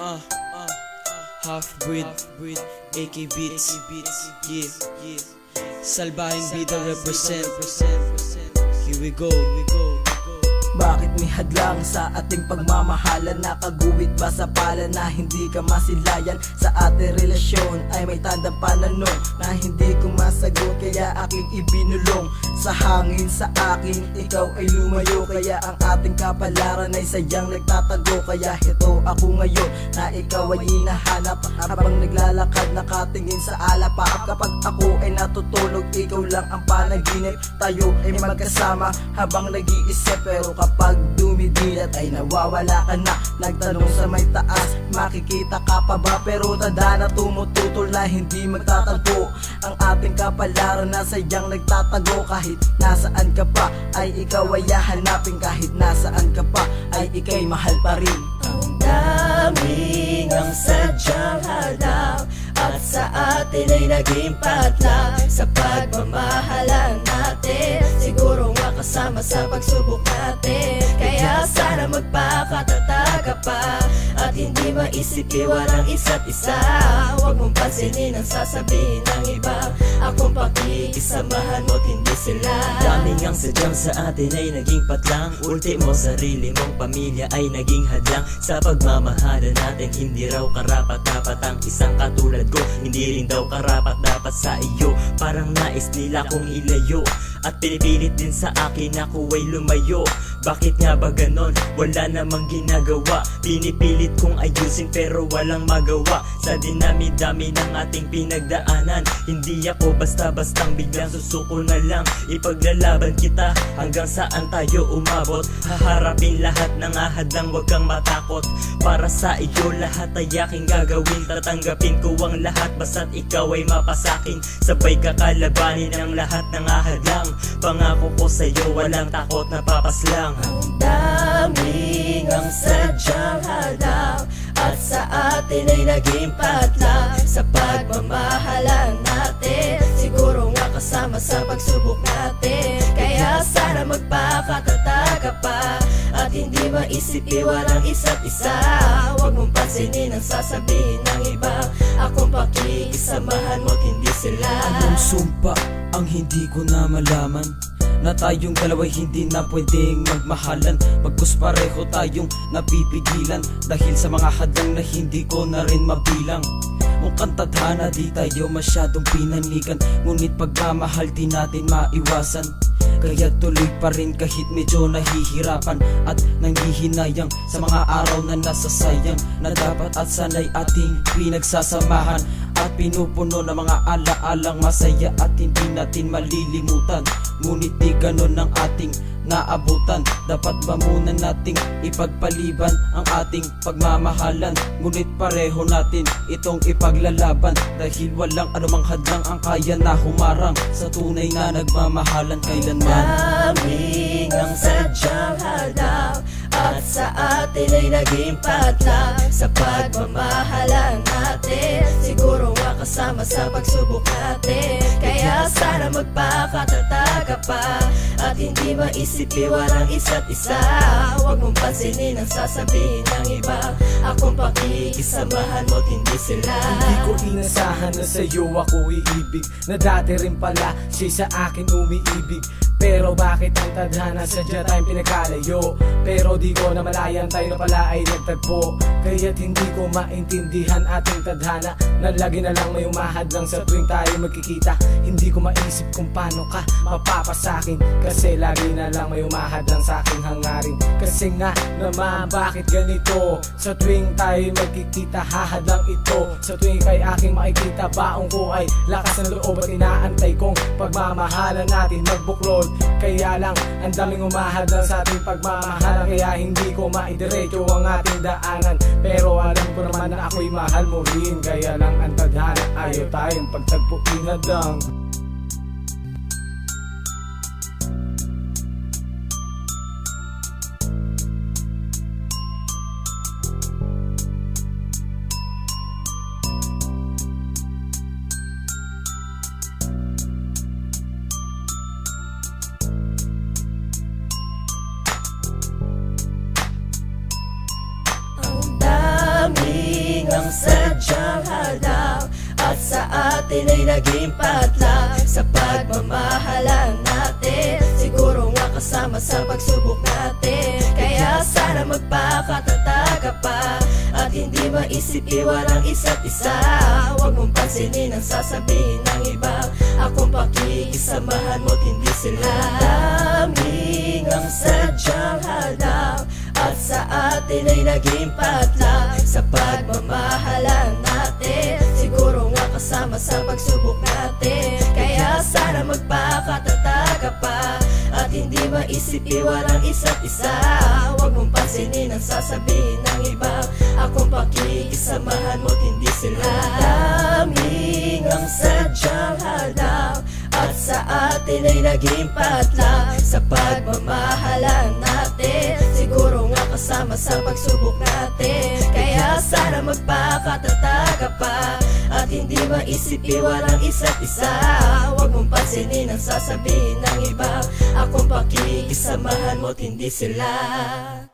uh, uh, half breed, AK Beats, yeah, yeah. Salbahing Bida represent. Here we go, here we go. May hadlang sa ating pagmamahalan. Nakaguwit ba sa pala na hindi ka masilayan? Sa ating relasyon ay may tandang pananong Na hindi ko masagot kaya aking ibinulong. Sa hangin sa akin ikaw ay lumayo. Kaya ang ating kapalaran ay sadyang nagtatago. Kaya ito ako ngayon na ikaw ay hinahanap. Habang naglalakad nakatingin sa alapaap Kapag ako ay natutulog ikaw lang ang panaginip. Tayo ay magkasama habang nag-iisip. Pero kapag dumidilat ay nawawala ka na. Nagtanong sa may taas, makikita ka pa ba? Pero tanda na tumututol na hindi magtatagpo Ang ating kapalaran na sadyang nagtatago. Kahit nasaan ka pa ay ikaw ay hahanapin. Kahit nasaan ka pa ay ikay mahal pa rin. Ang daming ang sadyang hadang At sa atin ay naging patlang. Sa pagmamahalan natin Siguro nga kasama sa pagsubok natin. Kaya sana magpakatatag ka pa. At hindi maisip iwalang isa't isa. Huwag mong pansinin ang sasabihin ng iba. Akong pakikisamahan mo't hindi sila. Daming ang sadyang sa atin ay naging patlang. Ultimo sarili mong pamilya ay naging hadlang. Sa pagmamahalan natin hindi raw karapat dapat Ang isang katulad ko. Hindi rin daw karapat dapat sa iyo. Parang nais nila kong ilayo. At pinipilit din sa akin ako ay lumayo. Bakit nga ba ganon? Wala namang ginagawa. Pinipilit kong ayusin pero walang magawa. Sa dinami-dami ng ating pinagdaanan Hindi ako basta-bastang biglang susuko na lang. Ipaglalaban kita hanggang saan tayo umabot. Haharapin lahat ng ahadang wag kang matakot. Para sa iyo lahat ay aking gagawin. Tatanggapin ko ang lahat basta't ikaw ay mapasakin Sabay kakalabanin ang lahat ng ahadang Pangako ko sa'yo walang takot na papaslang. Ang daming ang sadyang hadang At sa atin ay naging patlang Sa pagmamahalan natin Siguro nga kasama sa pagsubok natin. Kaya sana magpakatatag ka pa At hindi maisip iwalang isa't isa. Huwag mong pansinin ang sasabihin ng iba Akong pakikisamahan mo't hindi sila. Anong sumpa ang hindi ko na malaman? Na tayong dalawa'y hindi na pwedeng magmahalan. Magkus pareho tayong napipigilan. Dahil sa mga hadlang na hindi ko na rin mabilang. Mukhang tadhana di tayo masyadong pinanigan Ngunit pagmamahal di natin maiwasan kaya tuloy pa rin kahit medyo nahihirapan At nanghihinayang sa mga araw na nasasayang Na dapat at sanay ating pinagsasamahan At pinupuno ng mga alaalang masaya At hindi natin malilimutan. Ngunit di ganon ang ating naabutan. Dapat ba muna nating ipagpaliban ang ating pagmamahalan? Ngunit pareho natin itong ipaglalaban Dahil walang anumang hadlang ang kaya na humarang Sa tunay na nagmamahalan kailanman. Daming ang sadyang hadang At sa atin ay naging patlang Sa pagmamahalan sa pagsubok natin. Kaya sana magpakatatag ka pa. At hindi maisip iwalang isa't isa. Huwag mong pansinin ang sasabihin ng iba. Akong pakikisamahan mo't hindi sila. Hindi ko inasahan na sa'yo ako iibig. Na dati rin pala siya sa akin umiibig pero bakit ang tadhana sadya tayong pinagkalayo? Pero di ko na malayan tayo na pala ay nagtagpo. Kaya't hindi ko maintindihan ating tadhana. Na lagi na lang may umahad lang sa tuwing tayo magkikita. Hindi ko maisip kung paano ka mapapasakin Kasi lagi na lang may umahad lang sa aking hangarin. Kasi nga naman bakit ganito? Sa tuwing tayo magkikita hahad lang ito. Sa tuwing kay aking makikita baong ko ay lakas ng loob at inaantay kong pagmamahalan natin magbuklod kaya lang ang daming umahadang sa ating pagmamahalan Kaya hindi ko maidiretso ang ating daanan. Pero alam ko naman na ako'y mahal mo rin. Kaya lang ang tadhana ayaw tayong pagtagpuin na dang sadyang hadang At sa atin ay naging patlang Sa pagmamahalan natin Siguro nga kasama sa pagsubok natin. Kaya sana magpakatatag ka pa At hindi maisip iwalang isa't isa. Huwag mong pansinin ang sasabihin ng iba. Akong pakikisamahan mo't hindi sila Daming ang sadyang hadang At sa atin ay naging patlang Sa pagmamahalan natin Siguro nga kasama sa pagsubok natin. Kaya sana magpakatatag ka pa At hindi maisip iwalang isa't isa. Huwag mong pansinin ang sasabihin ng iba. Akong pakikisamahan mo't hindi sila Daming ang sadyang hadang At sa atin ay naging patlang Sa pagmamahalan natin Siguro nga kasama sa pagsubok natin. Kaya sana magpakatatag ka pa At hindi maisip iwalang isa't isa. Huwag mong pansinin ang sasabihin ng iba. Akong pakikisamahan mo't hindi sila